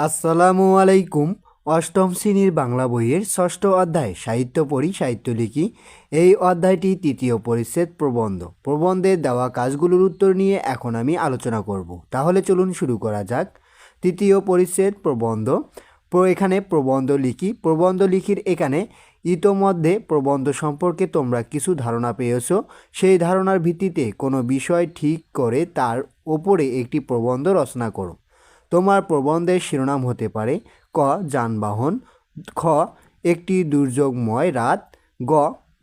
আসসালামু আলাইকুম। অষ্টম শ্রেণির বাংলা বইয়ের ষষ্ঠ অধ্যায়, সাহিত্য পড়ি, সাহিত্য লিখি। এই অধ্যায়টি তৃতীয় পরিচ্ছেদ প্রবন্ধ। প্রবন্ধের দেওয়া কাজগুলোর উত্তর নিয়ে এখন আমি আলোচনা করব। তাহলে চলুন শুরু করা যাক। তৃতীয় পরিচ্ছেদ প্রবন্ধ। প্র- এখানে প্রবন্ধ লিখি। প্রবন্ধ লিখির এখানে ইতোমধ্যে প্রবন্ধ সম্পর্কে তোমরা কিছু ধারণা পেয়েছ। সেই ধারণার ভিত্তিতে কোনো বিষয় ঠিক করে তার ওপরে একটি প্রবন্ধ রচনা করো। তোমার প্রবন্ধের শিরোনাম হতে পারে ক, যানবাহন, খ, একটি দুর্যোগময় রাত, গ,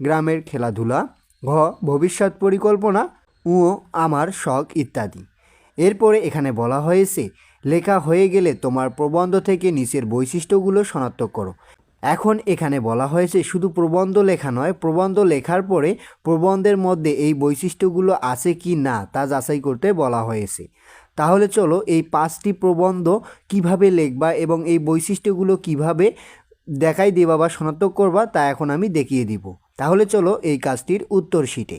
গ্রামের খেলাধুলা, ঘ, ভবিষ্যৎ পরিকল্পনা ও আমার শখ ইত্যাদি। এরপরে এখানে বলা হয়েছে, লেখা হয়ে গেলে তোমার প্রবন্ধ থেকে নিচের বৈশিষ্ট্যগুলো শনাক্ত করো। এখন এখানে বলা হয়েছে, শুধু প্রবন্ধ লেখা নয়, প্রবন্ধ লেখার পরে প্রবন্ধের মধ্যে এই বৈশিষ্ট্যগুলো আছে কি না তা যাচাই করতে বলা হয়েছে। তাহলে চলো এই পাঁচটি প্রবন্ধ কীভাবে লিখবা এবং এই বৈশিষ্ট্যগুলো কীভাবে দেখাই দেবা বা শনাক্ত করবা তা এখন আমি দেখিয়ে দিব। তাহলে চলো এই কাজটির উত্তর শিটে।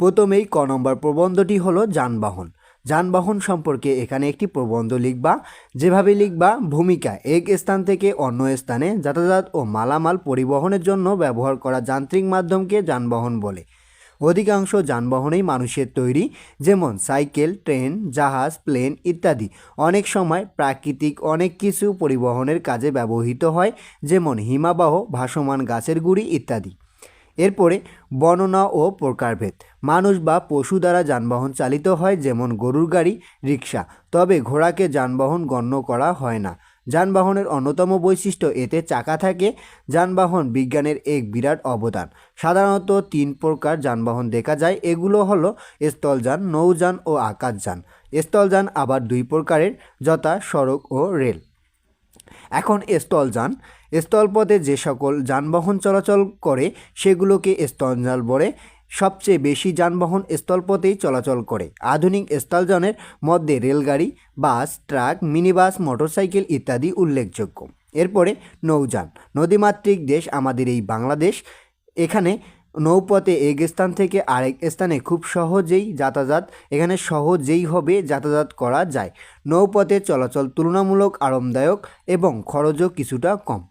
প্রথমেই ক নম্বর প্রবন্ধটি হলো যানবাহন। যানবাহন সম্পর্কে এখানে একটি প্রবন্ধ লিখবা, যেভাবে লিখবা, ভূমিকা, এক স্থান থেকে অন্য স্থানে, যাতায়াত ও মালামাল পরিবহনের জন্য ব্যবহার করা যান্ত্রিক মাধ্যমকে যানবাহন বলে। অধিকাংশ যানবাহনেই মানুষের তৈরি, যেমন সাইকেল, ট্রেন, জাহাজ, প্লেন ইত্যাদি। অনেক সময় প্রাকৃতিক অনেক কিছু পরিবহনের কাজে ব্যবহৃত হয়, যেমন হিমাবাহ, ভাসমান গাছের গুঁড়ি ইত্যাদি। এরপরে বর্ণনা ও প্রকারভেদ। মানুষ বা পশু দ্বারা যানবাহন চালিত হয়, যেমন গরুর গাড়ি রিক্সা তবে ঘোড়াকে যানবাহন গণ্য করা হয় না। যানবাহনের অন্যতম বৈশিষ্ট্য এতে চাকা থাকে, যানবাহন বিজ্ঞানের এক বিরাট অবদান। সাধারণত তিন প্রকার যানবাহন দেখা যায়, এগুলো হলো স্থলযান, নৌযান ও আকাশযান। স্থলযান আবার দুই প্রকারের, যথা সড়ক ও রেল। এখন স্থলযান। স্থলপথে যে সকল যানবাহন চলাচল করে, সেগুলোকে স্থলযান বলে। সবচেয়ে বেশি যানবাহন স্থলপথেই চলাচল করে। আধুনিক স্থলযানের মধ্যে রেলগাড়ি, বাস, ট্রাক, মিনিবাস, মোটরসাইকেল ইত্যাদি উল্লেখযোগ্য। এরপরে নৌযান। নদীমাতৃক দেশ আমাদের এই বাংলাদেশ। এখানে নৌপথে এক স্থান থেকে আরেক স্থানে খুব সহজেই যাতায়াত, এখানে সহজেই হবে যাতায়াত করা যায়। নৌপথে চলাচল তুলনামূলক আরামদায়ক এবং খরচও কিছুটা কম।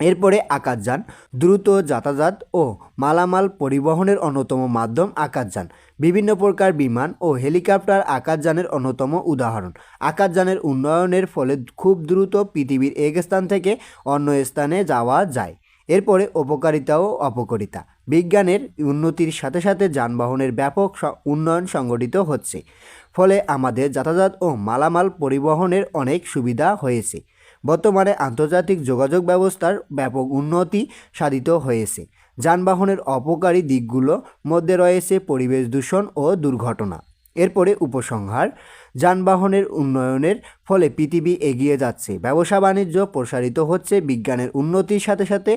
এরপরে আকাশযান দ্রুত যাতায়াত ও মালামাল পরিবহনের অন্যতম মাধ্যম আকাশযান বিভিন্ন প্রকার বিমান ও হেলিকপ্টার আকাশযানের অন্যতম উদাহরণ। আকাশযানের উন্নয়নের ফলে খুব দ্রুত পৃথিবীর এক স্থান থেকে অন্য স্থানে যাওয়া যায়। এরপরে উপকারিতা ও অপকারিতা। বিজ্ঞানের উন্নতির সাথে সাথে যানবাহনের ব্যাপক উন্নয়ন সংগঠিত হচ্ছে। ফলে আমাদের যাতায়াত ও মালামাল পরিবহনের অনেক সুবিধা হয়েছে। বর্তমানে আন্তর্জাতিক যোগাযোগ ব্যবস্থার ব্যাপক উন্নতি সাধিত হয়েছে। যানবাহনের অপকারী দিকগুলো মধ্যে রয়েছে পরিবেশ দূষণ ও দুর্ঘটনা। এরপরে উপসংহার, যানবাহনের উন্নয়নের ফলে পৃথিবী এগিয়ে যাচ্ছে। ব্যবসা বাণিজ্য প্রসারিত হচ্ছে, বিজ্ঞানের উন্নতির সাথে সাথে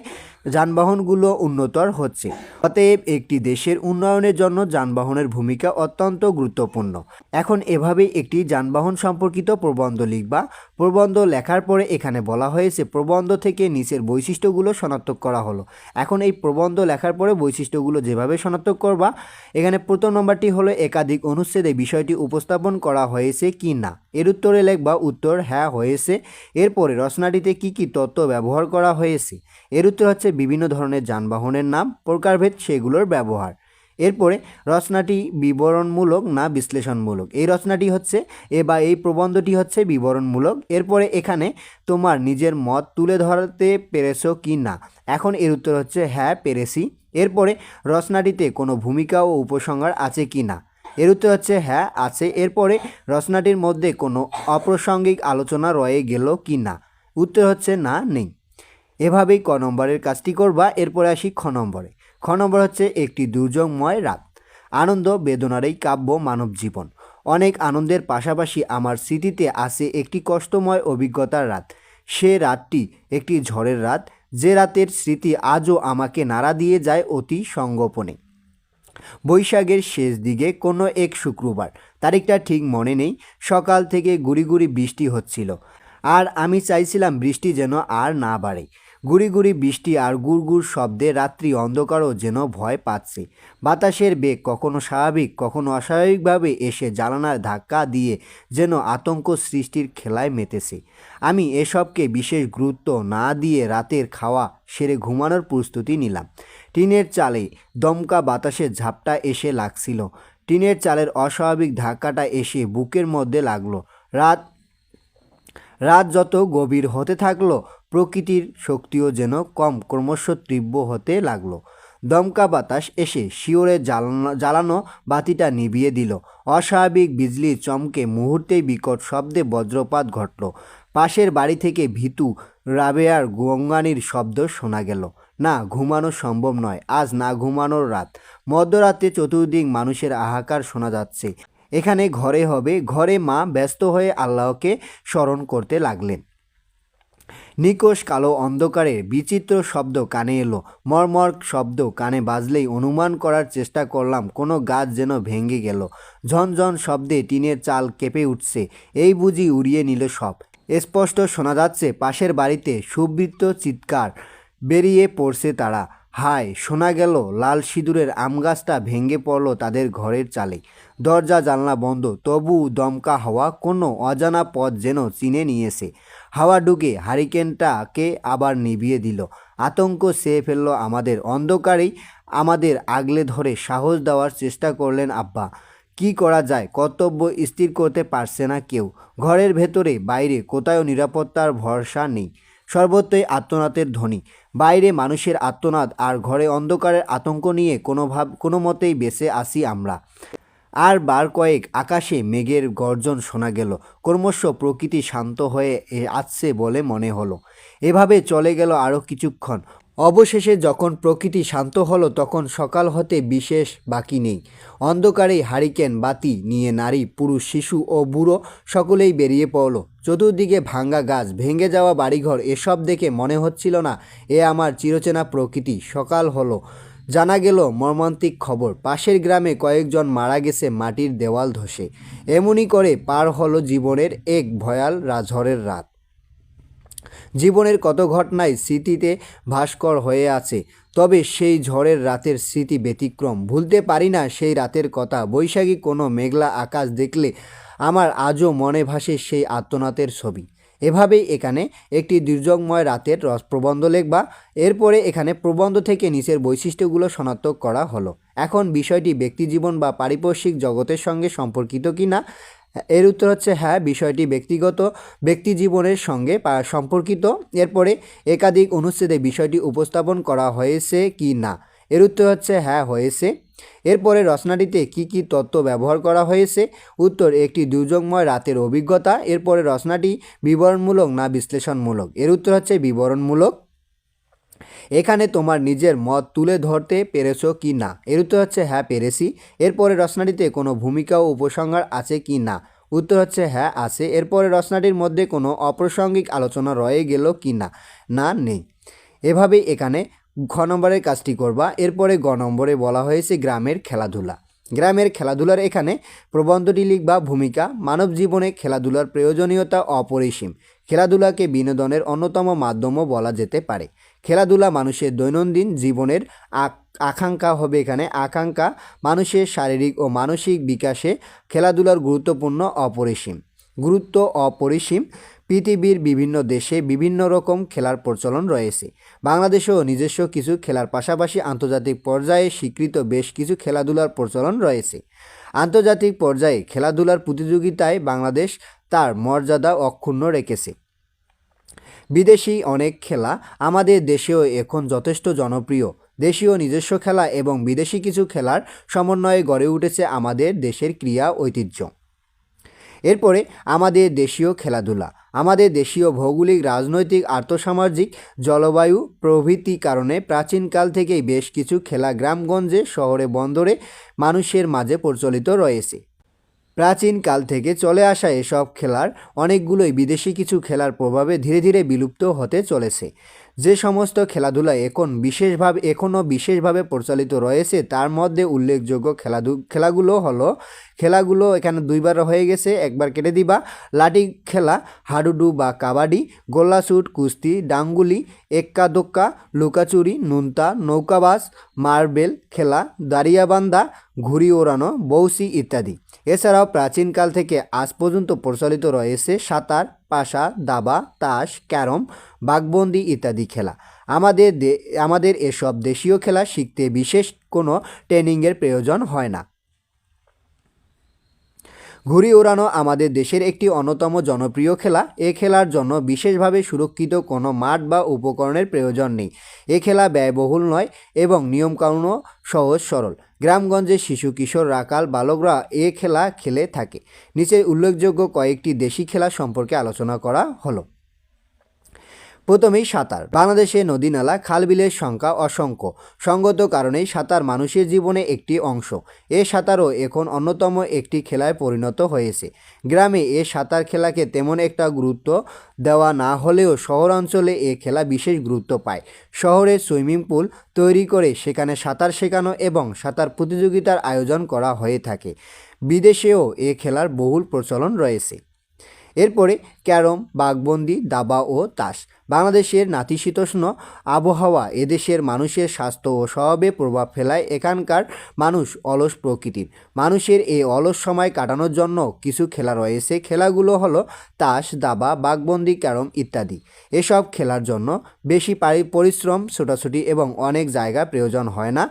যানবাহনগুলো উন্নতর হচ্ছে। অতএব একটি দেশের উন্নয়নের জন্য যানবাহনের ভূমিকা অত্যন্ত গুরুত্বপূর্ণ। এখন এভাবেই একটি যানবাহন সম্পর্কিত প্রবন্ধ লিখবা। প্রবন্ধ লেখার পরে এখানে বলা হয়েছে, প্রবন্ধ থেকে নিচের বৈশিষ্ট্যগুলো শনাক্ত করা হলো। এখন এই প্রবন্ধ লেখার পরে বৈশিষ্ট্যগুলো যেভাবে শনাক্ত করবা, এখানে প্রথম নম্বরটি হলো একাধিক অনুচ্ছেদে বিষয়টি উপস্থাপন করা হয়েছে কি না এর উত্তরে লেখবা উত্তর হ্যাঁ হয়েছে। এরপরে রচনাটিতে কি কি তত্ত্ব ব্যবহার করা হয়েছে? এর উত্তর হচ্ছে বিভিন্ন ধরনের যানবাহনের নাম, প্রকারভেদ সেগুলোর ব্যবহার। এরপরে রচনাটি বিবরণমূলক না বিশ্লেষণমূলক? এই রচনাটি হচ্ছে, এ বা এই প্রবন্ধটি হচ্ছে বিবরণমূলক। এরপরে এখানে তোমার নিজের মত তুলে ধরতে পেরেছ কি না? এখন এর উত্তর হচ্ছে হ্যাঁ পেরেছি। এরপরে রচনাটিতে কোনো ভূমিকা ও উপসংহার আছে কি না? এর উত্তর হচ্ছে হ্যাঁ আছে। এরপরে রচনাটির মধ্যে কোনো অপ্রাসঙ্গিক আলোচনা রয়ে গেল কি না? উত্তর হচ্ছে না, নেই। এভাবেই ক নম্বরের কাজটি করবা। এরপরে আসি খ নম্বরে। খ নম্বর হচ্ছে একটি দুর্যোগময় রাত। আনন্দ, বেদনার এই কাব্য মানব জীবন। অনেক আনন্দের পাশাপাশি আমার স্মৃতিতে আছে একটি কষ্টময় অভিজ্ঞতার রাত। সে রাতটি একটি ঝড়ের রাত। যে রাতের স্মৃতি আজও আমাকে নাড়া দিয়ে যায় অতি সঙ্গোপনে। বৈশাখের শেষ দিকে কোনো এক শুক্রবার। তারিখটা ঠিক মনে নেই, সকাল থেকে গুড়ি গুড়ি বৃষ্টি হচ্ছিল। আর আমি চাইছিলাম বৃষ্টি যেন আর না বাড়ে। গুড়ি গুড়ি বৃষ্টি আর গুড়গুড় শব্দে রাত্রি অন্ধকারও যেন ভয় পাচ্ছে। বাতাসের বেগ কখনো স্বাভাবিক, কখনো অস্বাভাবিকভাবে এসে জানালার ধাক্কা দিয়ে যেন আতঙ্ক সৃষ্টির খেলায় মেতেছে। আমি এসবকে বিশেষ গুরুত্ব না দিয়ে রাতের খাওয়া সেরে ঘুমানোর প্রস্তুতি নিলাম। টিনের চালে দমকা বাতাসের ঝাপটা এসে লাগছিল। টিনের চালের অস্বাভাবিক ধাক্কাটা এসে বুকের মধ্যে লাগল। রাত রাত যত গভীর হতে থাকল, প্রকৃতির শক্তিও যেন কম, ক্রমশ তীব্র হতে লাগল। দমকা বাতাস এসে শিওরে জ্বালানো জ্বালানো বাতিটা নিভিয়ে দিল। অস্বাভাবিক বিজলি চমকে মুহূর্তেই বিকট শব্দে বজ্রপাত ঘটল। পাশের বাড়ি থেকে ভীতু রাবেয়ার গঙ্গানির শব্দ শোনা গেল। না, ঘুমানো সম্ভব নয়। আজ না ঘুমানোর রাত। মধ্যরাতে চতুর্দিক মানুষের হাহাকার শোনা যাচ্ছে। এখানে ঘরে হবে, ঘরে মা ব্যস্ত হয়ে আল্লাহকে স্মরণ করতে লাগলেন। নিকোষ কালো অন্ধকারে বিচিত্র শব্দ কানে এলো। মর্মর শব্দ কানে বাজলেই অনুমান করার চেষ্টা করলাম, কোনো গাছ যেন ভেঙে গেল। ঝনঝন শব্দে টিনের চাল কেঁপে উঠছে। এই বুঝি উড়িয়ে নিল সব। স্পষ্ট শোনা যাচ্ছে, পাশের বাড়িতে সুবৃত্ত চিৎকার। বেরিয়ে পড়ছে তারা। হায়, শোনা গেল, লাল সিঁদুরের আমগাছটা ভেঙে পড়ল তাদের ঘরের চালে। দরজা, জানলা বন্ধ, তবু দমকা হাওয়া কোনো অজানা পথ যেন চিনে নিয়েছে। হাওয়া ঢুকে হারিকেনটাকে আবার নিভিয়ে দিল। আতঙ্ক সেয়ে ফেলল আমাদের অন্ধকারেই। আমাদের আগলে ধরে সাহস দেওয়ার চেষ্টা করলেন আব্বা। কি করা যায়, কর্তব্য স্থির করতে পারছে না কেউ। ঘরের ভেতরে, বাইরে কোথাও নিরাপত্তার ভরসা নেই। সর্বত্রই আত্মনাতের ধ্বনি। বাইরে মানুষের আত্মনাদ আর ঘরে অন্ধকারের আতঙ্ক নিয়ে কোনো ভাব, কোনো মতেই বেঁচে আসি আমরা। আর বার কয়েক আকাশে মেঘের গর্জন শোনা গেল। ক্রমশ প্রকৃতি শান্ত হয়ে আসছে বলে মনে হলো। এভাবে চলে গেল আরও কিছুক্ষণ। অবশেষে যখন প্রকৃতি শান্ত হলো, তখন সকাল হতে বিশেষ বাকি নেই। অন্ধকারেই হারিকেন, বাতি নিয়ে নারী, পুরুষ, শিশু ও বুড়ো সকলেই বেরিয়ে পড়ল। চতুর্দিকে ভাঙ্গা গাছ, ভেঙে যাওয়া বাড়িঘর, এসব দেখে মনে হচ্ছিল না, এ আমার চিরচেনা প্রকৃতি। সকাল হলো, জানা গেল মর্মান্তিক খবর। পাশের গ্রামে কয়েকজন মারা গেছে মাটির দেওয়াল ধসে। এমনই করে পার হলো জীবনের এক ভয়াল রা- ঝড়ের রাত। জীবনের কত ঘটনাই স্মৃতিতে ভাস্কর হয়ে আছে, তবে সেই ঝড়ের রাতের স্মৃতি ব্যতিক্রম। ভুলতে পারি না সেই রাতের কথা। বৈশাখী কোনো মেঘলা আকাশ দেখলে আমার আজও মনে ভাসে সেই আত্মনাথের ছবি। এভাবেই এখানে একটি দুর্যোগময় রাতের রস প্রবন্ধ লেখবা এরপরে এখানে প্রবন্ধ থেকে নিচের বৈশিষ্ট্যগুলো শনাক্ত করা হলো। এখন বিষয়টি ব্যক্তিজীবন বা পারিপার্শ্বিক জগতের সঙ্গে সম্পর্কিত কি না এর উত্তর হচ্ছে হ্যাঁ বিষয়টি ব্যক্তিগত ব্যক্তি জীবনের সঙ্গে সম্পর্কিত। এরপরে একাধিক অনুচ্ছেদে বিষয়টি উপস্থাপন করা হয়েছে কি না? এর উত্তর হচ্ছে হ্যাঁ হয়েছে। এরপরে রচনাটিতে কি কি তত্ত্ব ব্যবহার করা হয়েছে? উত্তর, একটি দুর্যোগময় রাতের অভিজ্ঞতা। এরপরে রচনাটি বিবরণমূলক না বিশ্লেষণমূলক? এর উত্তর হচ্ছে বিবরণমূলক। এখানে তোমার নিজের মত তুলে ধরতে পেরেছ কি না? এর উত্তর হচ্ছে হ্যাঁ পেরেছি। এরপরে রচনাটিতে কোনো ভূমিকা ও উপসংহার আছে কি না? উত্তর হচ্ছে হ্যাঁ আছে। এরপরে রচনাটির মধ্যে কোনো অপ্রাসঙ্গিক আলোচনা রয়ে গেল কি না? না, নেই। এভাবেই এখানে খ নম্বরের কাজটি করবা। এরপরে গ নম্বরে বলা হয়েছে গ্রামের খেলাধুলা। গ্রামের খেলাধুলার এখানে প্রবন্ধটি লিখবা, ভূমিকা, মানব জীবনে খেলাধুলার প্রয়োজনীয়তা অপরিসীম। খেলাধুলাকে বিনোদনের অন্যতম মাধ্যমও বলা যেতে পারে। খেলাধুলা মানুষের দৈনন্দিন জীবনের আকাঙ্ক্ষা হবে এখানে। আকাঙ্ক্ষা মানুষের শারীরিক ও মানসিক বিকাশে খেলাধুলার গুরুত্বপূর্ণ অপরিসীম। গুরুত্ব অপরিসীম। পৃথিবীর বিভিন্ন দেশে বিভিন্ন রকম খেলার প্রচলন রয়েছে। বাংলাদেশেও নিজস্ব কিছু খেলার পাশাপাশি আন্তর্জাতিক পর্যায়ে স্বীকৃত বেশ কিছু খেলাধুলার প্রচলন রয়েছে। আন্তর্জাতিক পর্যায়ে খেলাধুলার প্রতিযোগিতায় বাংলাদেশ তার মর্যাদা অক্ষুণ্ণ রেখেছে। বিদেশি অনেক খেলা আমাদের দেশেও এখন যথেষ্ট জনপ্রিয়। দেশীয় নিজস্ব খেলা এবং বিদেশি কিছু খেলার সমন্বয়ে গড়ে উঠেছে আমাদের দেশের ক্রীড়া ঐতিহ্য। এরপরে আমাদের দেশীয় খেলাধুলা। আমাদের দেশীয় ভৌগোলিক, রাজনৈতিক, আর্থসামাজিক, জলবায়ু প্রভৃতি কারণে প্রাচীনকাল থেকেই বেশ কিছু খেলা গ্রামগঞ্জে, শহরে, বন্দরে মানুষের মাঝে প্রচলিত রয়েছে। প্রাচীনকাল থেকে চলে আসা এসব খেলার অনেকগুলোই বিদেশি কিছু খেলার প্রভাবে ধীরে ধীরে বিলুপ্ত হতে চলেছে। যে সমস্ত খেলাধুলা এখন বিশেষভাবে এখনও বিশেষভাবে প্রচলিত রয়েছে, তার মধ্যে উল্লেখযোগ্য খেলাধু খেলাগুলো হলো খেলাগুলো এখানে দুইবার হয়ে গেছে, একবার কেটে দিবা। লাঠি খেলা, হাডুডু বা কাবাডি গোল্লাশুট কুস্তি, ডাঙ্গুলি এক্কা দোক্কা লুকাচুরি, নুনতা নৌকাবাস মার্বেল খেলা, দাঁড়িয়াবান্ধা, ঘুড়ি ওড়ানো বৌসি ইত্যাদি। এছাড়াও প্রাচীনকাল থেকে আজ পর্যন্ত প্রচলিত রয়েছে সাঁতার পাশা, দাবা, তাস, ক্যারম, বাঘবন্দি ইত্যাদি খেলা। আমাদের আমাদের এসব দেশীয় খেলা শিখতে বিশেষ কোনো ট্রেনিংয়ের প্রয়োজন হয় না। ঘুড়ি ওড়ানো আমাদের দেশের একটি অন্যতম জনপ্রিয় খেলা। এ খেলার জন্য বিশেষভাবে সুরক্ষিত কোনো মাঠ বা উপকরণের প্রয়োজন নেই। এ খেলা ব্যয়বহুল নয় এবং নিয়মকানুনও সহজ সরল। গ্রামগঞ্জের শিশু কিশোর রাকাল বালকরা এ খেলা খেলে থাকে। নিচে উল্লেখযোগ্য কয়েকটি দেশি খেলা সম্পর্কে আলোচনা করা হলো। প্রথমেই সাঁতার। বাংলাদেশে নদী, নালা খালবিলের সংখ্যা অসংখ্য। সঙ্গত কারণেই সাঁতার মানুষের জীবনে একটি অংশ। এ সাঁতারও এখন অন্যতম একটি খেলায় পরিণত হয়েছে। গ্রামে এ সাঁতার খেলাকে তেমন একটা গুরুত্ব দেওয়া না হলেও শহরাঞ্চলে এ খেলা বিশেষ গুরুত্ব পায়। শহরে সুইমিং পুল তৈরি করে সেখানে সাঁতার শেখানো এবং সাঁতার প্রতিযোগিতার আয়োজন করা হয়ে থাকে। বিদেশেও এ খেলার বহুল প্রচলন রয়েছে। এরপরে ক্যারম, বাঘবন্দি, দাবা ও তাস। বাংলাদেশের নাতিশীতোষ্ণ আবহাওয়া এদেশের মানুষের স্বাস্থ্য ও স্বভাবে প্রভাব ফেলায় এখানকার মানুষ অলস প্রকৃতির। মানুষের এই অলস সময় কাটানোর জন্য কিছু খেলা রয়েছে। খেলাগুলো হলো তাস, দাবা, বাঘবন্দি, ক্যারম ইত্যাদি। এসব খেলার জন্য বেশি পারি, পরিশ্রম, ছোটাছুটি এবং অনেক জায়গা প্রয়োজন হয় না।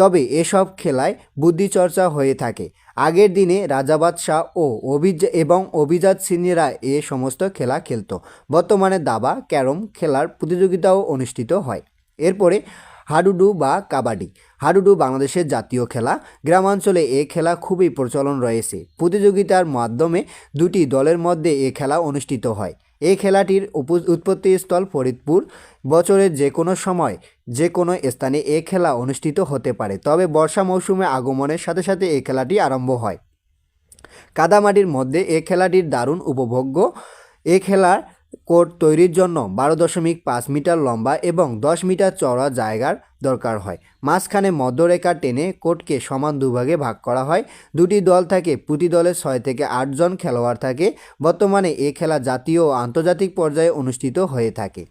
তবে এসব খেলায় বুদ্ধিচর্চা হয়ে থাকে। আগের দিনে রাজা বাদশাহ ও অভিজ এবং অভিজাত সিনিয়রা এ সমস্ত খেলা খেলতো। বর্তমানে দাবা, ক্যারম খেলার প্রতিযোগিতাও অনুষ্ঠিত হয়। এরপরে হাডুডু বা কাবাডি। হাডুডু বাংলাদেশের জাতীয় খেলা। গ্রামাঞ্চলে এ খেলা খুবই প্রচলন রয়েছে। প্রতিযোগিতার মাধ্যমে দুটি দলের মধ্যে এ খেলা অনুষ্ঠিত হয়। এই খেলাটির উৎপত্তিস্থল ফরিদপুর। বছরের যে কোনো সময় যে কোনো স্থানে এ খেলা অনুষ্ঠিত হতে পারে, তবে বর্ষা মৌসুমে আগমনের সাথে সাথে এই খেলাটি আরম্ভ হয়। কাদামাটির মধ্যে এ খেলাটির দারুণ উপভোগ্য। এ খেলার কোর্ট তৈরির জন্য বারো দশমিক পাঁচ মিটার লম্বা এবং দশ মিটার চওড়া জায়গার দরকার হয়। মাঝখানে মধ্যরেখা টেনে কোর্টকে সমান দুভাগে ভাগ করা হয়। দুটি দল থাকে, প্রতি দলে ছয় থেকে আটজন খেলোয়াড় থাকে। বর্তমানে এ খেলা জাতীয় ও আন্তর্জাতিক পর্যায়ে অনুষ্ঠিত হয়ে থাকে।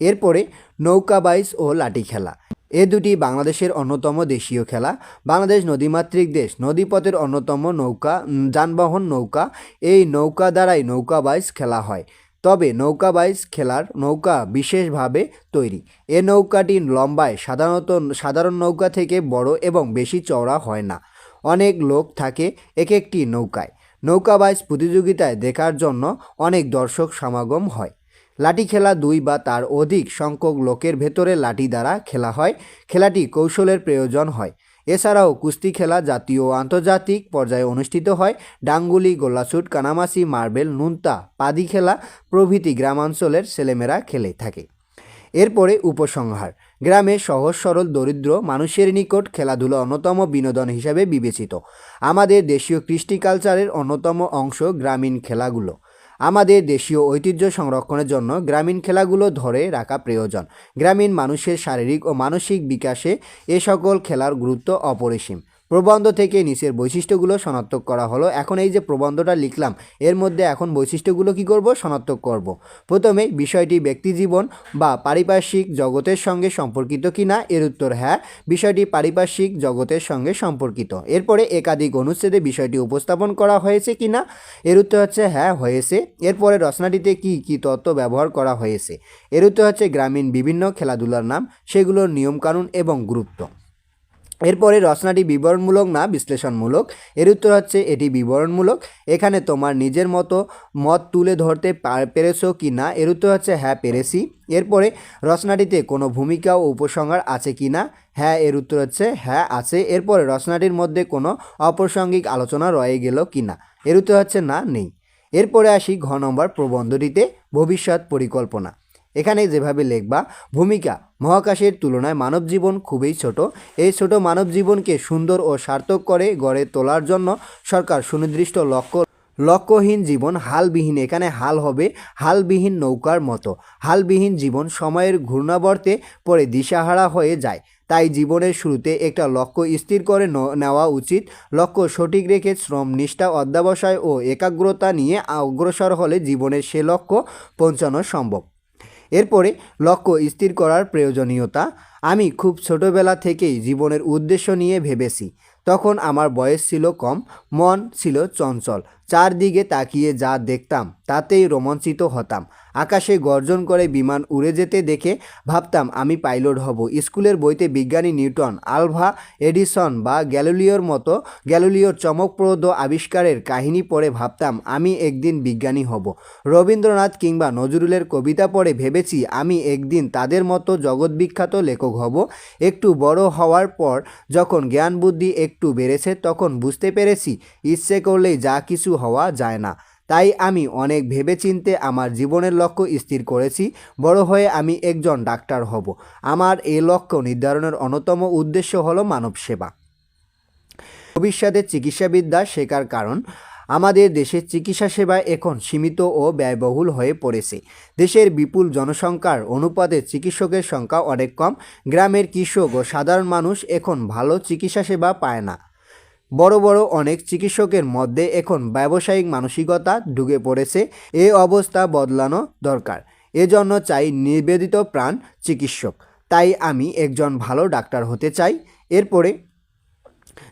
এরপরে নৌকা বাইচ ও লাঠি খেলা। এ দুটি বাংলাদেশের অন্যতম দেশীয় খেলা। বাংলাদেশ নদীমাতৃক দেশ, নদীপথের অন্যতম নৌকা যানবাহন নৌকা। এই নৌকা দ্বারাই নৌকা বাইচ খেলা হয়। তবে নৌকা বাইচ খেলার নৌকা বিশেষভাবে তৈরি। এ নৌকাটি লম্বায় সাধারণত সাধারণ নৌকা থেকে বড় এবং বেশি চওড়া হয় না। অনেক লোক থাকে এক একটি নৌকায়। নৌকা বাইচ প্রতিযোগিতায় দেখার জন্য অনেক দর্শক সমাগম হয়। লাঠি খেলা দুই বা তার অধিক সংখ্যক লোকের ভেতরে লাঠি দ্বারা খেলা হয়। খেলাটি কৌশলের প্রয়োজন হয়। এছাড়াও কুস্তি খেলা জাতীয় ও আন্তর্জাতিক পর্যায়ে অনুষ্ঠিত হয়। ডাঙ্গুলি, গোল্লাছুট কানামাসি মার্বেল, নুনতা, পাদি খেলা প্রভৃতি গ্রামাঞ্চলের ছেলেমেয়েরা খেলে থাকে। এরপরে উপসংহার। গ্রামে সহজ, সরল, দরিদ্র মানুষের নিকট খেলাধুলা অন্যতম বিনোদন হিসাবে বিবেচিত। আমাদের দেশীয় কৃষ্টি কালচারের অন্যতম অংশ গ্রামীণ খেলাগুলো। আমাদের দেশীয় ঐতিহ্য সংরক্ষণের জন্য গ্রামীণ খেলাগুলো ধরে রাখা প্রয়োজন। গ্রামীণ মানুষের শারীরিক ও মানসিক বিকাশে এ সকল খেলার গুরুত্ব অপরিসীম। প্রবন্ধ থেকে নিচের বৈশিষ্ট্যগুলো শনাক্ত করা হলো। এখন এই যে প্রবন্ধটা লিখলাম, এর মধ্যে এখন বৈশিষ্ট্যগুলো কি করব? শনাক্ত করব। প্রথমে, বিষয়টি ব্যক্তিজীবন বা পারিপার্শ্বিক জগতের সঙ্গে সম্পর্কিত কিনা এর উত্তর হ্যাঁ বিষয়টি পারিপার্শ্বিক জগতের সঙ্গে সম্পর্কিত। এরপরে একাধিক অনুচ্ছেদে বিষয়টি উপস্থাপন করা হয়েছে কিনা এর উত্তর হচ্ছে হ্যাঁ হয়েছে। এরপরে রচনাটিতে কি কি তত্ত্ব ব্যবহার করা হয়েছে? এর উত্তর হচ্ছে গ্রামীণ বিভিন্ন খেলাধুলার নাম, সেগুলোর নিয়মকানুন এবং গুরুত্ব। এরপরে রচনাটি বিবরণমূলক না বিশ্লেষণমূলক? এর উত্তর হচ্ছে এটি বিবরণমূলক। এখানে তোমার নিজের মতো মত তুলে ধরতে পার- পেরেছ কি না? এর উত্তর হচ্ছে হ্যাঁ পেরেছি। এরপরে রচনাটিতে কোনো ভূমিকা ও উপসংহার আছে কি না? হ্যাঁ এর উত্তর হচ্ছে হ্যাঁ আছে। এরপরে রচনাটির মধ্যে কোনো অপ্রাসঙ্গিক আলোচনা রয়ে গেল কি না? এর উত্তর হচ্ছে না, নেই। এরপরে আসি ঘ নম্বর প্রবন্ধটিতে, ভবিষ্যৎ পরিকল্পনা। এখানে যেভাবে লেখবা, ভূমিকা, মহাকাশের তুলনায় মানব জীবন খুবই ছোট। এই ছোট মানব জীবনকে সুন্দর ও সার্থক করে গড়ে তোলার জন্য সরকার সুনির্দিষ্ট লক্ষ্য, লক্ষ্যহীন জীবন হালবিহীন, এখানে হাল হবে হালবিহীন নৌকার মতো। হালবিহীন জীবন সময়ের ঘূর্ণাবর্তে পরে দিশাহারা হয়ে যায়। তাই জীবনের শুরুতে একটা লক্ষ্য স্থির করে নেওয়া উচিত। লক্ষ্য সঠিক রেখে শ্রম, নিষ্ঠা, অধ্যাবসায় ও একাগ্রতা নিয়ে অগ্রসর হলে জীবনের সে লক্ষ্য পৌঁছানো সম্ভব। এরপরে লক্ষ্য স্থির করার প্রয়োজনীয়তা। আমি খুব ছোটোবেলা থেকেই জীবনের উদ্দেশ্য নিয়ে ভেবেছি। তখন আমার বয়স ছিল কম, মন ছিল চঞ্চল। চারদিকে তাকিয়ে যা দেখতাম, তাতেই রোমাঞ্চিত হতাম। আকাশে গর্জন করে বিমান উড়ে যেতে দেখে ভাবতাম, আমি পাইলট হব। স্কুলের বইতে বিজ্ঞানী নিউটন, আলভা এডিসন বা গ্যালিলিওর মতো গ্যালিলিওর চমকপ্রদ আবিষ্কারের কাহিনী পড়ে ভাবতাম, আমি একদিন বিজ্ঞানী হব। রবীন্দ্রনাথ কিংবা নজরুলের কবিতা পড়ে ভেবেছি, আমি একদিন তাদের মতো জগৎবিখ্যাত লেখক হব। একটু বড় হওয়ার পর যখন জ্ঞান বুদ্ধি একটু বেড়েছে, তখন বুঝতে পেরেছি, ইচ্ছে করলেই যা কিছু হওয়া যায় না। তাই আমি অনেক ভেবেচিন্তে আমার জীবনের লক্ষ্য স্থির করেছি, বড় হয়ে আমি একজন ডাক্তার হব। আমার এই লক্ষ্য নির্ধারণের অন্যতম উদ্দেশ্য হলো মানব সেবা। ভবিষ্যতে চিকিৎসাবিদ্যা শেখার কারণ, আমাদের দেশের চিকিৎসা সেবা এখন সীমিত ও ব্যয়বহুল হয়ে পড়েছে। দেশের বিপুল জনসংখ্যার অনুপাতে চিকিৎসকের সংখ্যা অনেক কম। গ্রামের কৃষক ও সাধারণ মানুষ এখন ভালো চিকিৎসা সেবা পায় না। বড় বড় অনেক চিকিৎসকের মধ্যে এখন ব্যবসায়িক মানসিকতা ঢুকে পড়েছে। এ অবস্থা বদলানো দরকার। এজন্য চাই নিবেদিত প্রাণ চিকিৎসক। তাই আমি একজন ভালো ডাক্তার হতে চাই। এরপরে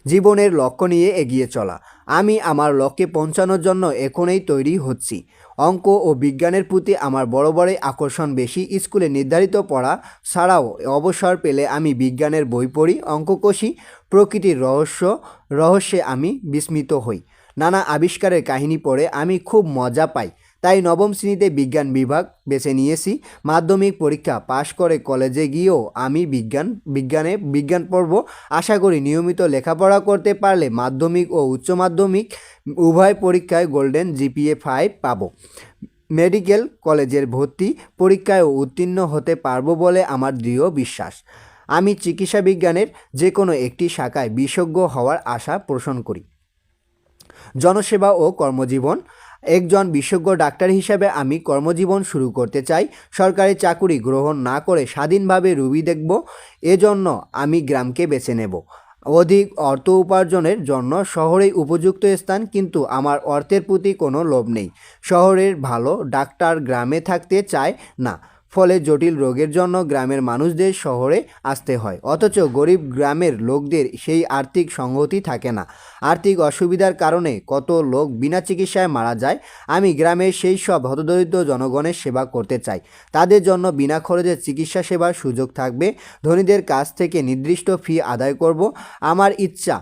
জীবনের লক্ষ্য নিয়ে এগিয়ে চলা। আমি আমার লক্ষ্যে পৌঁছানোর জন্য এখনই তৈরি হচ্ছি। অঙ্ক ও বিজ্ঞানের প্রতি আমার বড় বড়ই আকর্ষণ বেশি। স্কুলে নির্ধারিত পড়া ছাড়াও অবসর পেলে আমি বিজ্ঞানের বই পড়ি, অঙ্ক কষি, প্রকৃতির রহস্য, রহস্যে আমি বিস্মিত হই। নানা আবিষ্কারের কাহিনী পড়ে আমি খুব মজা পাই। তাই নবম শ্রেণীতে বিজ্ঞান বিভাগ বেছে নিয়েছি। মাধ্যমিক পরীক্ষা পাশ করে কলেজে গিয়েও আমি বিজ্ঞান, বিজ্ঞানে বিজ্ঞান পড়ব। আশা করি নিয়মিত লেখাপড়া করতে পারলে মাধ্যমিক ও উচ্চ মাধ্যমিক উভয় পরীক্ষায় গোল্ডেন জিপিএ ফাইভ পাবো। মেডিকেল কলেজের ভর্তি পরীক্ষায় উত্তীর্ণ হতে পারব বলে আমার দৃঢ় বিশ্বাস। আমি চিকিৎসা বিজ্ঞানের যে কোনো একটি শাখায় বিশেষজ্ঞ হওয়ার আশা পোষণ করি। জনসেবা ও কর্মজীবন একজন বিশেষজ্ঞ ডাক্তার হিসাবে আমি কর্মজীবন শুরু করতে চাই। সরকারি চাকুরি গ্রহণ না করে স্বাধীনভাবে রুগী দেখব, এজন্য আমি গ্রামকে বেছে নেব। অধিক অর্থ উপার্জনের জন্য শহরেই উপযুক্ত স্থান, কিন্তু আমার অর্থের প্রতি কোনো লোভ নেই। শহরের ভালো ডাক্তার গ্রামে থাকতে চায় না। ফলে জটিল রোগের জন্য গ্রামের মানুষদের শহরে আসতে হয়। অথচ গরিব গ্রামের লোকদের সেই আর্থিক সংহতি থাকে না। আর্থিক অসুবিধার কারণে কত লোক বিনা চিকিৎসায় মারা যায়, আমি গ্রামের সেই সব হতদরিদ্র জনগণের সেবা করতে চাই। তাদের জন্য বিনা খরচে চিকিৎসা সেবার সুযোগ থাকবে। ধনীদের কাছ থেকে নির্দিষ্ট ফি আদায় করব। আমার ইচ্ছা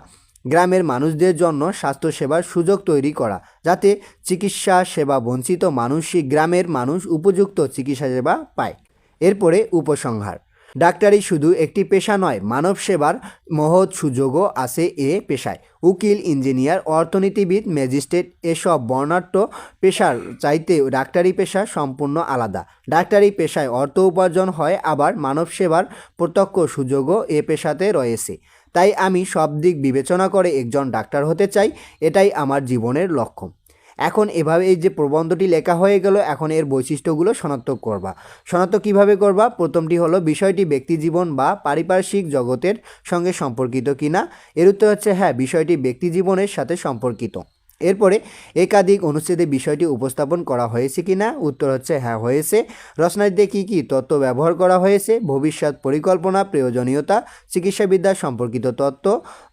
গ্রামের মানুষদের জন্য স্বাস্থ্যসেবার সুযোগ তৈরি করা, যাতে চিকিৎসা সেবা বঞ্চিত মানুষই গ্রামের মানুষ উপযুক্ত চিকিৎসা সেবা পায়। এরপরে উপসংহার। ডাক্তারি শুধু একটি পেশা নয়, মানব সেবার মহৎ সুযোগও আছে এ পেশায়। উকিল, ইঞ্জিনিয়ার, অর্থনীতিবিদ, ম্যাজিস্ট্রেট, এসব বর্ণাঢ্য পেশার চাইতে ডাক্তারি পেশা সম্পূর্ণ আলাদা। ডাক্তারি পেশায় অর্থ উপার্জন হয়, আবার মানব সেবার প্রত্যক্ষ সুযোগও এ পেশাতে রয়েছে। তাই আমি সব দিক বিবেচনা করে একজন ডাক্তার হতে চাই, এটাই আমার জীবনের লক্ষ্য। এখন এভাবে এই যে প্রবন্ধটি লেখা হয়ে গেল, এখন এর বৈশিষ্ট্যগুলো শনাক্ত করবা। শনাক্ত কীভাবে করবা? প্রথমটি হলো, বিষয়টি ব্যক্তি জীবন বা পারিপার্শ্বিক জগতের সঙ্গে সম্পর্কিত কিনা? এর উত্তর হচ্ছে হ্যাঁ বিষয়টি ব্যক্তি জীবনের সাথে সম্পর্কিত। এরপরে একাধিক অনুচ্ছেদে বিষয়টি উপস্থাপন করা হয়েছে কি না উত্তর হচ্ছে হ্যাঁ হয়েছে। রচনাটিতে কী কী তত্ত্ব ব্যবহার করা হয়েছে? ভবিষ্যৎ পরিকল্পনা, প্রয়োজনীয়তা, চিকিৎসাবিদ্যা সম্পর্কিত তত্ত্ব,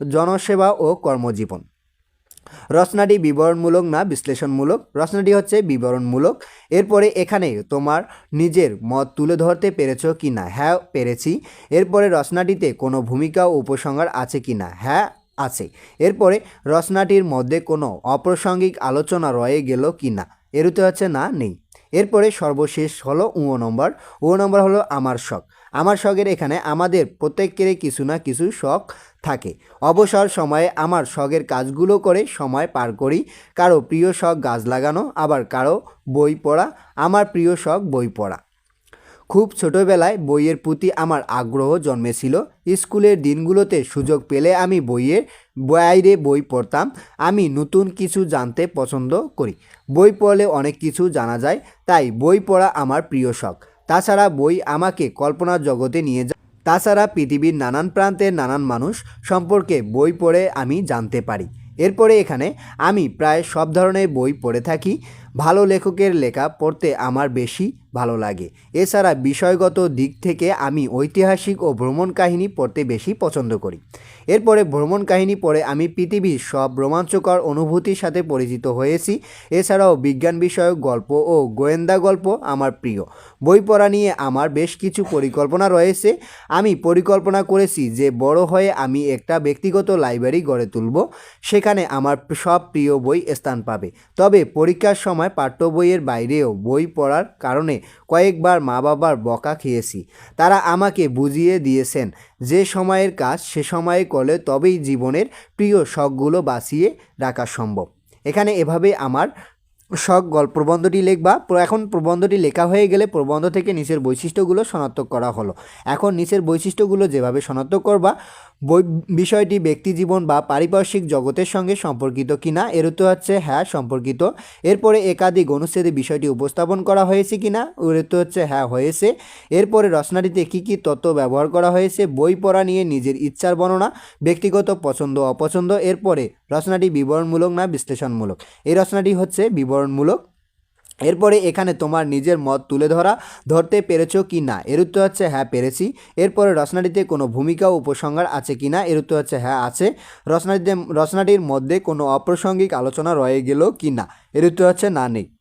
জনসেবা ও কর্মজীবন। রচনাটি বিবরণমূলক না বিশ্লেষণমূলক? রচনাটি হচ্ছে বিবরণমূলক। এরপরে এখানে তোমার নিজের মত তুলে ধরতে পেরেছ কি না হ্যাঁ পেরেছি। এরপরে রচনাটিতে কোনো ভূমিকা ও উপসংহার আছে কি না হ্যাঁ আছে। এরপরে রচনাটির মধ্যে কোনো অপ্রাসঙ্গিক আলোচনা রয়ে গেল কি না? এর উত্তর হচ্ছে না, নেই। এরপরে সর্বশেষ হলো উঁ নম্বর। উ নম্বর হলো আমার শখ। আমার শখের এখানে আমাদের প্রত্যেকেরই কিছু না কিছু শখ থাকে। অবসর সময়ে আমার শখের কাজগুলো করে সময় পার করি। কারও প্রিয় শখ গাছ লাগানো, আবার কারও বই পড়া। আমার প্রিয় শখ বই পড়া। খুব ছোটবেলায় বইয়ের প্রতি আমার আগ্রহ জন্মেছিল। স্কুলের দিনগুলোতে সুযোগ পেলে আমি বইয়ের বাইরে বই পড়তাম। আমি নতুন কিছু জানতে পছন্দ করি। বই পড়লে অনেক কিছু জানা যায়, তাই বই পড়া আমার প্রিয় শখ। তাছাড়া বই আমাকে কল্পনার জগতে নিয়ে যায়। তাছাড়া পৃথিবীর নানান প্রান্তের নানান মানুষ সম্পর্কে বই পড়ে আমি জানতে পারি। এরপরে এখানে আমি প্রায় সব ধরনের বই পড়ে থাকি। ভালো লেখকের লেখা পড়তে আমার বেশি ভালো লাগে। এছাড়া বিষয়গত দিক থেকে আমি ঐতিহাসিক ও ভ্রমণ কাহিনী পড়তে বেশি পছন্দ করি। এরপরে ভ্রমণ কাহিনী পড়ে আমি পৃথিবীর সব রোমাঞ্চকর অনুভূতির সাথে পরিচিত হয়েছি। এছাড়াও বিজ্ঞান বিষয়ক গল্প ও গোয়েন্দা গল্প আমার প্রিয়। বই পড়া নিয়ে আমার বেশ কিছু পরিকল্পনা রয়েছে। আমি পরিকল্পনা করেছি যে বড় হয়ে আমি একটা ব্যক্তিগত লাইব্রেরি গড়ে তুলব। সেখানে আমার সব প্রিয় বই স্থান পাবে। তবে পরীক্ষার সময় পাঠ্য বইয়ের বাইরেও বই পড়ার কারণে কয়েকবার মা বাবার বকা খেয়েছি। তারা আমাকে বুঝিয়ে দিয়েছেন, যে সময়ের কাজ সে সময়ে করলে তবেই জীবনের প্রিয় শখগুলো বাঁচিয়ে রাখা সম্ভব। এখানে এভাবে আমার শখ গল্প প্রবন্ধটি লিখবা এখন প্রবন্ধটি লেখা হয়ে গেলে প্রবন্ধ থেকে নিচের বৈশিষ্ট্যগুলো শনাক্ত করা হলো। এখন নিচের বৈশিষ্ট্যগুলো যেভাবে শনাক্ত করবা বিষয়টি ব্যক্তিজীবন বা পারিপার্শ্বিক জগতের সঙ্গে সম্পর্কিত কিনা এর উত্তর হচ্ছে হ্যাঁ সম্পর্কিত। এরপরে একাধিক অনুচ্ছেদে বিষয়টি উপস্থাপন করা হয়েছে কিনা এর উত্তর হচ্ছে হ্যাঁ হয়েছে। এরপরে রচনাটিতে কী কী তত্ত্ব ব্যবহার করা হয়েছে, বই পড়া নিয়ে নিজের ইচ্ছার বর্ণনা, ব্যক্তিগত পছন্দ, অপছন্দ, এরপরে রচনাটি বিবরণমূলক না বিশ্লেষণমূলক? এই রচনাটি হচ্ছে বিবরণমূলক। এরপরে এখানে তোমার নিজের মত তুলে ধরা, ধরতে পেরেছ কি না? এর উত্তর হচ্ছে হ্যাঁ পেরেছি। এরপরে রচনাটিতে কোনো ভূমিকা ও উপসংহার আছে কি না? এর উত্তর হচ্ছে হ্যাঁ আছে। রচনাটিতে, রচনাটির মধ্যে কোনো অপ্রাসঙ্গিক আলোচনা রয়ে গেল কি না? এর উত্তর হচ্ছে, না, নেই।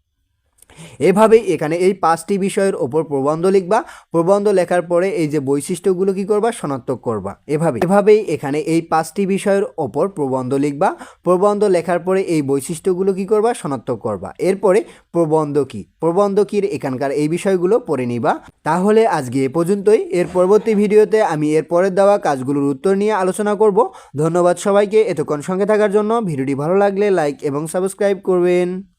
এভাবেই এখানে এই পাঁচটি বিষয়ের ওপর প্রবন্ধ লিখবা। প্রবন্ধ লেখার পরে এই যে বৈশিষ্ট্যগুলো কি করবা? শনাক্ত করবা। এভাবে, এভাবেই এখানে এই পাঁচটি বিষয়ের ওপর প্রবন্ধ লিখবা। প্রবন্ধ লেখার পরে এই বৈশিষ্ট্যগুলো কি করবা? শনাক্ত করবা। এরপরে প্রবন্ধ কি? প্রবন্ধ কির এখানকার এই বিষয়গুলো পড়ে নিবা। তাহলে আজকে এ পর্যন্তই। এর পরবর্তী ভিডিওতে আমি এর পরের দেওয়া কাজগুলোর উত্তর নিয়ে আলোচনা করব। ধন্যবাদ সবাইকে এতক্ষণ সঙ্গে থাকার জন্য। ভিডিওটি ভালো লাগলে লাইক এবং সাবস্ক্রাইব করবেন।